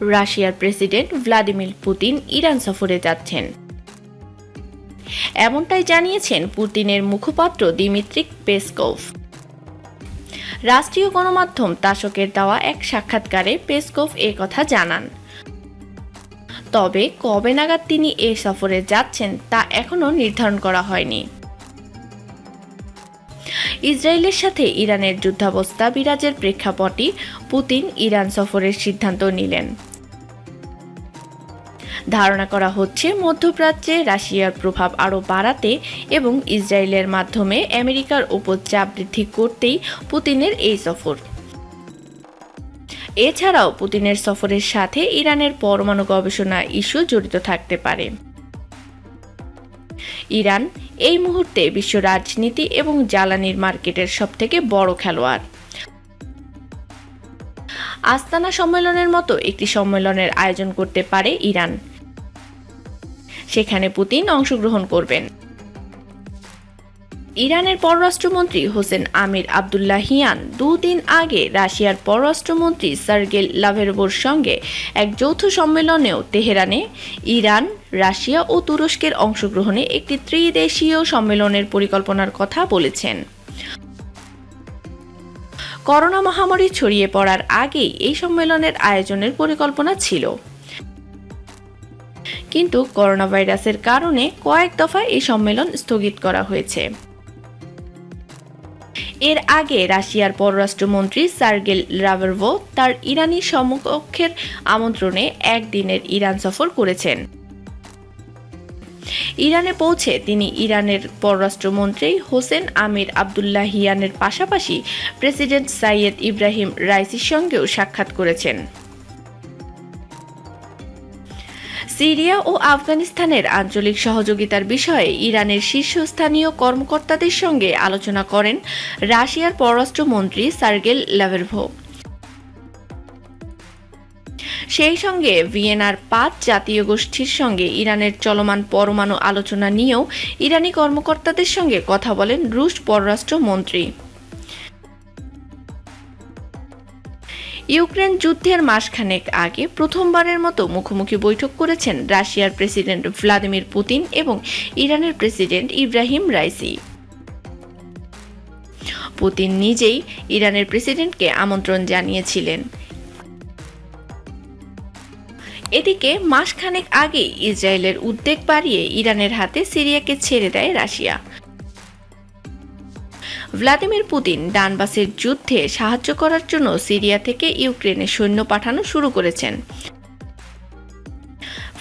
রাশিয়ার president Vladimir Putin Iran সফরে যাচ্ছেন। এমনটাই জানিয়েছেন পুতিনের মুখপাত্র দিমিত্রিক পেসকোভ। রাষ্ট্রীয় গণমাধ্যম তাসকের দেওয়া এক সাক্ষাৎকারে পেসকোভ এ কথা জানান। তবে কবে নাগাদ তিনি এ সফরে যাচ্ছেন তা এখনও নির্ধারণ করা হয়নি। ইসরায়েলের সাথে ইরানের যুদ্ধাবস্থা বিরাজের প্রেক্ষাপটই পুতিন ইরান সফরের সিদ্ধান্ত নিলেন। ধারণা করা হচ্ছে মধ্যপ্রাচ্যে রাশিয়ার প্রভাব আরও বাড়াতে এবং ইসরায়েলের মাধ্যমে আমেরিকার উপর চাপ বৃদ্ধি করতেই পুতিনের এই সফর। এছাড়াও পুতিনের সফরের সাথে ইরানের পরমাণু গবেষণা ইস্যু জড়িত থাকতে পারে। ইরান, এই মুহূর্তে বিশ্ব রাজনীতি এবং জ্বালানির মার্কেটের সবথেকে বড় খেলোয়াড়। আস্তানা সম্মেলনের মতো একটি সম্মেলনের আয়োজন করতে পারে ইরান। সেখানে পুতিন অংশগ্রহণ করবেন। ইরানের পররাষ্ট্রমন্ত্রী হোসেন আমির আবদুল্লাহিয়ান দুদিন আগে রাশিয়ার পররাষ্ট্রমন্ত্রী সার্গেল লাভেরবোর সঙ্গে এক যৌথ সম্মেলনেও তেহরানে ইরান রাশিয়া ও তুরস্কের অংশগ্রহণে একটি ত্রিদেশীয় সম্মেলনের পরিকল্পনার কথা বলেছেন। করোনা মহামারী ছড়িয়ে পড়ার আগেই এই সম্মেলনের আয়োজনের পরিকল্পনা ছিল। কিন্তু করোনা ভাইরাসের কারণে কয়েক দফায় এই সম্মেলন স্থগিত করা হয়েছে। এর আগে রাশিয়ার পররাষ্ট্রমন্ত্রী সার্গেল রাভারভো তার ইরানি সমকক্ষের আমন্ত্রণে একদিনের ইরান সফর করেছেন। ইরানে পৌঁছে তিনি ইরানের পররাষ্ট্রমন্ত্রী হোসেন আমির আবদুল্লাহিয়ানের পাশাপাশি প্রেসিডেন্ট সাইয়েদ ইব্রাহিম রাইসির সঙ্গেও সাক্ষাৎ করেছেন। সিরিয়া ও আফগানিস্তানের আঞ্চলিক সহযোগিতার বিষয়ে ইরানের শীর্ষস্থানীয় কর্মকর্তাদের সঙ্গে আলোচনা করেন রাশিয়ার পররাষ্ট্রমন্ত্রী সার্গেল ল্যাভেরভো সেই সঙ্গে ভিয়েনার পাঁচ জাতীয় গোষ্ঠীর সঙ্গে ইরানের চলমান পরমাণু আলোচনা নিয়েও ইরানি কর্মকর্তাদের সঙ্গে কথা বলেন রুশ পররাষ্ট্রমন্ত্রী। ইউক্রেন যুদ্ধের মাসখানেক আগে প্রথমবারের মতো মুখোমুখি বৈঠক করেছেন রাশিয়ার প্রেসিডেন্ট ভ্লাদিমির পুতিন এবং ইরানের প্রেসিডেন্ট ইব্রাহিম রাইসি। পুতিন নিজেই ইরানের প্রেসিডেন্টকে আমন্ত্রণ জানিয়েছিলেন। এদিকে মাসখানেক আগে ইসরায়েলের উদ্বেগ বাড়িয়ে ইরানের হাতে সিরিয়াকে ছেড়ে দেয় রাশিয়া। ভ্লাদিমির পুতিন ডানবাসের যুদ্ধে সাহায্য করার জন্য সিরিয়া থেকে ইউক্রেনে সৈন্য পাঠানো শুরু করেছেন।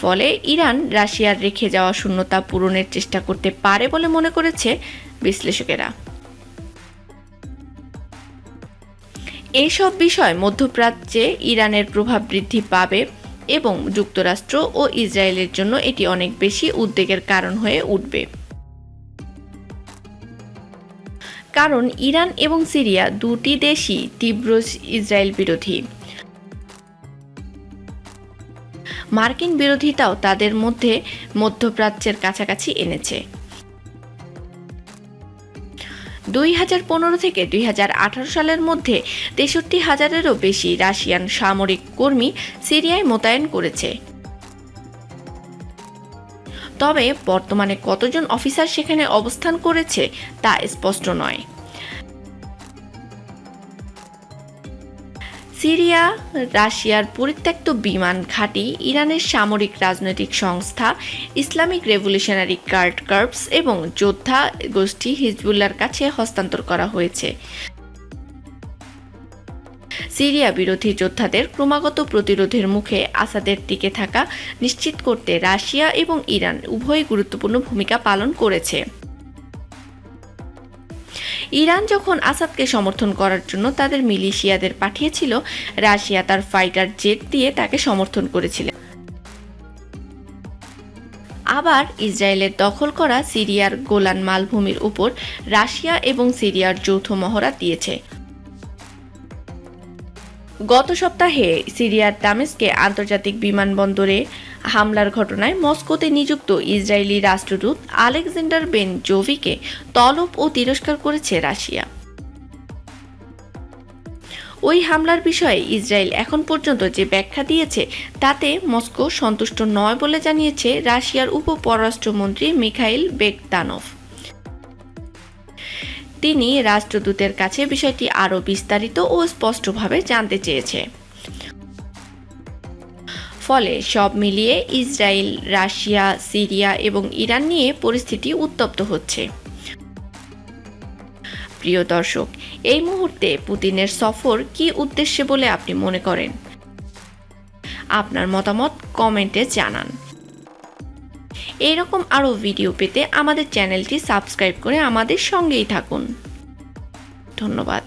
ফলে ইরান রাশিয়ার রেখে যাওয়া শূন্যতা পূরণের চেষ্টা করতে পারে বলে মনে করেছে বিশ্লেষকেরা। এইসব বিষয় মধ্যপ্রাচ্যে ইরানের প্রভাব বৃদ্ধি পাবে এবং যুক্তরাষ্ট্র ও ইসরায়েলের জন্য এটি অনেক বেশি উদ্বেগের কারণ হয়ে উঠবে। কারণ ইরান এবং সিরিয়া দুটি দেশই তীব্র ইসরায়েল বিরোধী। মার্কিন বিরোধিতাও তাদের মধ্যে মধ্যপ্রাচ্যের কাছাকাছি এনেছে। দুই হাজার পনেরো থেকে দুই হাজার আঠারো সালের মধ্যে তেষট্টি হাজারেরও বেশি রাশিয়ান সামরিক কর্মী সিরিয়ায় মোতায়েন করেছে। তবে বর্তমানে কতজন অফিসার সেখানে অবস্থান করেছে তা স্পষ্ট নয়। সিরিয়া, রাশিয়ার পরিত্যক্ত বিমান ঘাঁটি, ইরানের সামরিক রাজনৈতিক সংস্থা, ইসলামিক রেভলিউশনারি গার্ড কার্পস এবং যোদ্ধা গোষ্ঠী হিজবুল্লার কাছে হস্তান্তর করা হয়েছে। সিরিয়া বিরোধী যোদ্ধাদের ক্রমাগত প্রতিরোধের মুখে আসাদের টিকে থাকা নিশ্চিত করতে রাশিয়া এবং ইরান উভয় গুরুত্বপূর্ণ ভূমিকা পালন করেছে। ইরান যখন আসাদকে সমর্থন করার জন্য তাদের মিলিশিয়াদের পাঠিয়েছিল, রাশিয়া তার ফাইটার জেট দিয়ে তাকে সমর্থন করেছিল। আবার ইসরায়েলের দখল করা সিরিয়ার গোলান মালভূমির উপর রাশিয়া এবং সিরিয়ার যৌথ মহড়া দিয়েছে। গত সপ্তাহে সিরিয়ার দামেস্কে আন্তর্জাতিক বিমানবন্দরে হামলার ঘটনায় মস্কোতে নিযুক্ত ইসরায়েলি রাষ্ট্রদূত আলেকজান্ডার বেন জোভিকে তলব ও তিরস্কার করেছে রাশিয়া। ওই হামলার বিষয়ে ইসরায়েল এখন পর্যন্ত যে ব্যাখ্যা দিয়েছে, তাতে মস্কো সন্তুষ্ট নয় বলে জানিয়েছে রাশিয়ার উপ পররাষ্ট্রমন্ত্রী মিখাইল বেগদানভ। তিনি রাষ্ট্রদূতের কাছে বিষয়টি আরও বিস্তারিত ও স্পষ্টভাবে জানতে চেয়েছে। ফলে সব মিলিয়ে ইসরায়েল, রাশিয়া, সিরিয়া এবং ইরান নিয়ে পরিস্থিতি উত্তপ্ত হচ্ছে। প্রিয় দর্শক, এই মুহূর্তে পুতিনের সফর কি উদ্দেশ্যে বলে আপনি মনে করেন? আপনার মতামত কমেন্টে জানান। এরকম আরও ভিডিও পেতে আমাদের চ্যানেলটি সাবস্ক্রাইব করে আমাদের সঙ্গেই থাকুন। ধন্যবাদ।